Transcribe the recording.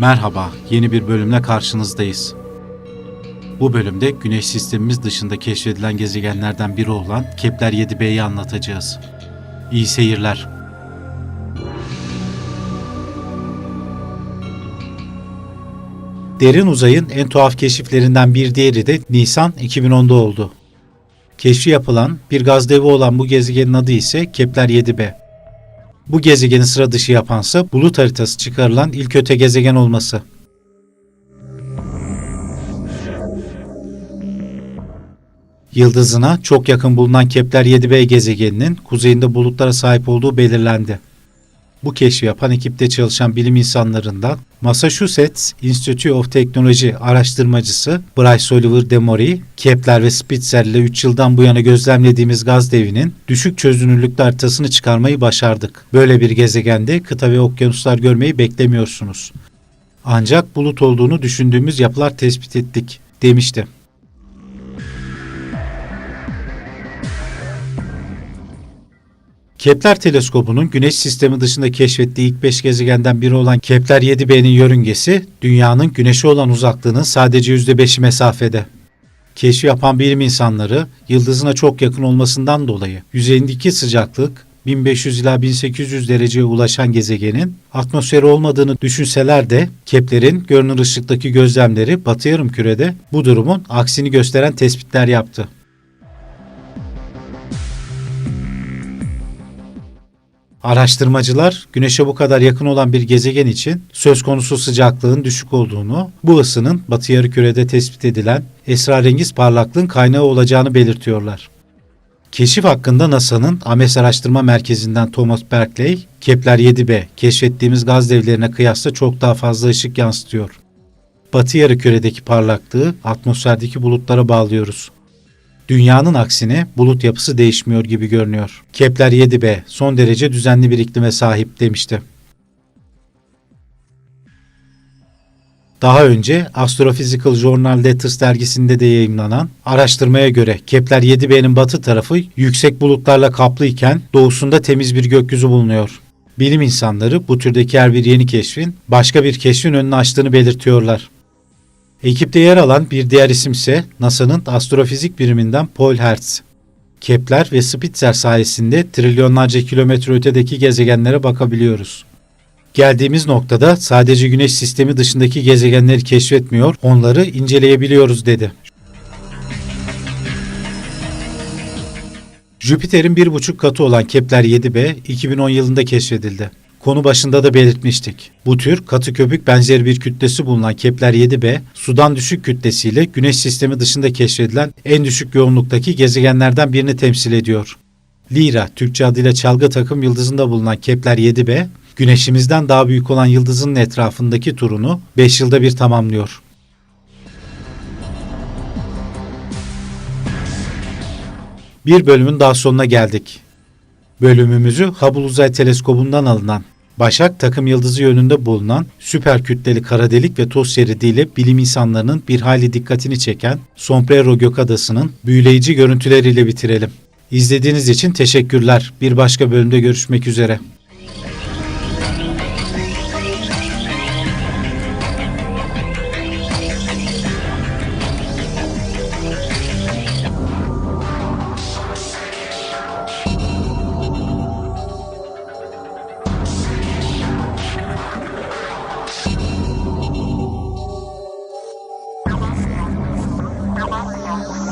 Merhaba, yeni bir bölümle karşınızdayız. Bu bölümde Güneş sistemimiz dışında keşfedilen gezegenlerden biri olan Kepler 7b'yi anlatacağız. İyi seyirler. Derin uzayın en tuhaf keşiflerinden bir diğeri de Nisan 2010'da oldu. Keşfi yapılan bir gaz devi olan bu gezegenin adı ise Kepler 7b. Bu gezegeni sıra dışı yapansa bulut haritası çıkarılan ilk öte gezegen olması. Yıldızına çok yakın bulunan Kepler 7b gezegeninin kuzeyinde bulutlara sahip olduğu belirlendi. Bu keşfi yapan ekipte çalışan bilim insanlarından Massachusetts Institute of Technology araştırmacısı Bryce Oliver Demory, Kepler ve Spitzer ile 3 yıldan bu yana gözlemlediğimiz gaz devinin düşük çözünürlükte haritasını çıkarmayı başardık. Böyle bir gezegende kıta ve okyanuslar görmeyi beklemiyorsunuz. Ancak bulut olduğunu düşündüğümüz yapılar tespit ettik, demişti. Kepler teleskobunun Güneş sistemi dışında keşfettiği ilk 5 gezegenden biri olan Kepler 7b'nin yörüngesi, Dünya'nın Güneş'e olan uzaklığının sadece %5'i mesafede. Keşfi yapan bilim insanları, yıldızına çok yakın olmasından dolayı yüzeyindeki sıcaklık 1500 ila 1800 dereceye ulaşan gezegenin atmosferi olmadığını düşünseler de Kepler'in görünür ışıktaki gözlemleri Batı Yarımküre'de bu durumun aksini gösteren tespitler yaptı. Araştırmacılar Güneş'e bu kadar yakın olan bir gezegen için söz konusu sıcaklığın düşük olduğunu, bu ısının batı yarımkürede tespit edilen esrarengiz parlaklığın kaynağı olacağını belirtiyorlar. Keşif hakkında NASA'nın Ames Araştırma Merkezi'nden Thomas Berkeley, Kepler 7b keşfettiğimiz gaz devlerine kıyasla çok daha fazla ışık yansıtıyor. Batı yarımküredeki parlaklığı atmosferdeki bulutlara bağlıyoruz. Dünyanın aksine bulut yapısı değişmiyor gibi görünüyor. Kepler 7b son derece düzenli bir iklime sahip demişti. Daha önce Astrophysical Journal Letters dergisinde de yayımlanan araştırmaya göre Kepler 7b'nin batı tarafı yüksek bulutlarla kaplı iken doğusunda temiz bir gökyüzü bulunuyor. Bilim insanları bu türdeki her bir yeni keşfin başka bir keşfin önünü açtığını belirtiyorlar. Ekipte yer alan bir diğer isim ise NASA'nın astrofizik biriminden Paul Hertz. Kepler ve Spitzer sayesinde trilyonlarca kilometre ötedeki gezegenlere bakabiliyoruz. Geldiğimiz noktada sadece Güneş sistemi dışındaki gezegenleri keşfetmiyor, onları inceleyebiliyoruz dedi. Jüpiter'in bir buçuk katı olan Kepler 7b 2010 yılında keşfedildi. Konu başında da belirtmiştik. Bu tür katı köpük benzeri bir kütlesi bulunan Kepler 7b, sudan düşük kütlesiyle Güneş sistemi dışında keşfedilen en düşük yoğunluktaki gezegenlerden birini temsil ediyor. Lyra, Türkçe adıyla çalgı takım yıldızında bulunan Kepler 7b, Güneşimizden daha büyük olan yıldızın etrafındaki turunu 5 yılda bir tamamlıyor. Bir bölümün daha sonuna geldik. Bölümümüzü Hubble Uzay Teleskobu'ndan alınan Başak takım yıldızı yönünde bulunan süper kütleli kara delik ve toz şeridiyle bilim insanlarının bir hayli dikkatini çeken Sombrero Gökadası'nın büyüleyici görüntüleriyle bitirelim. İzlediğiniz için teşekkürler. Bir başka bölümde görüşmek üzere. Oh,